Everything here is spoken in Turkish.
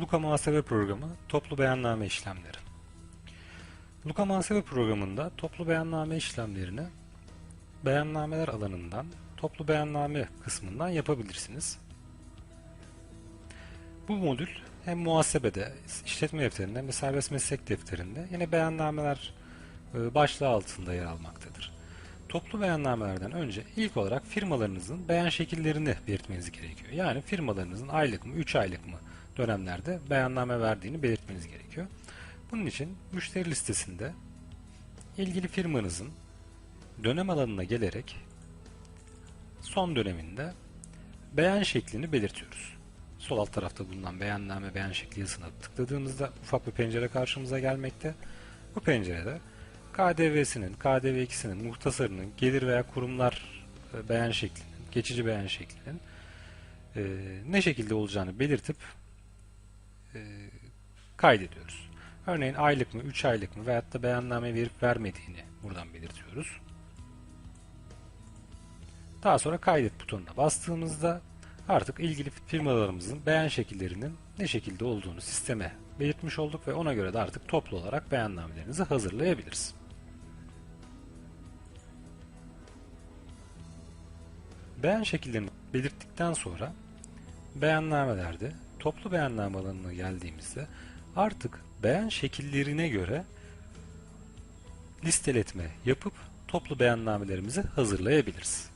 Luka Muhasebe Programı Toplu Beyanname İşlemleri Luka Muhasebe Programı'nda toplu beyanname işlemlerini beyannameler alanından toplu beyanname kısmından yapabilirsiniz. Bu modül hem muhasebede, işletme defterinde de serbest meslek defterinde yine beyannameler e, başlığı altında yer almaktadır. Toplu beyannamelerden önce ilk olarak firmalarınızın beyan şekillerini belirtmeniz gerekiyor. Yani firmalarınızın aylık mı, 3 aylık mı dönemlerde beyanname verdiğini belirtmeniz gerekiyor. Bunun için müşteri listesinde ilgili firmanızın dönem alanına gelerek son döneminde beyan şeklini belirtiyoruz. Sol alt tarafta bulunan beyanname beyan şekli yazısına tıkladığımızda ufak bir pencere karşımıza gelmekte. Bu pencerede KDV'sinin, KDV2'sinin, muhtasarının, gelir veya kurumlar e, beyan şeklinin, geçici beyan şeklinin e, ne şekilde olacağını belirtip e, kaydediyoruz. Örneğin aylık mı, 3 aylık mı veyahut da beyanname verip vermediğini buradan belirtiyoruz. Daha sonra kaydet butonuna bastığımızda artık ilgili firmalarımızın beyan şekillerinin ne şekilde olduğunu sisteme belirtmiş olduk ve ona göre de artık toplu olarak beyannamelerinizi hazırlayabiliriz. Beyan şekillerini belirttikten sonra beyannamelerde toplu beyanname alanına geldiğimizde artık beyan şekillerine göre listeletme yapıp toplu beyannamelerimizi hazırlayabiliriz.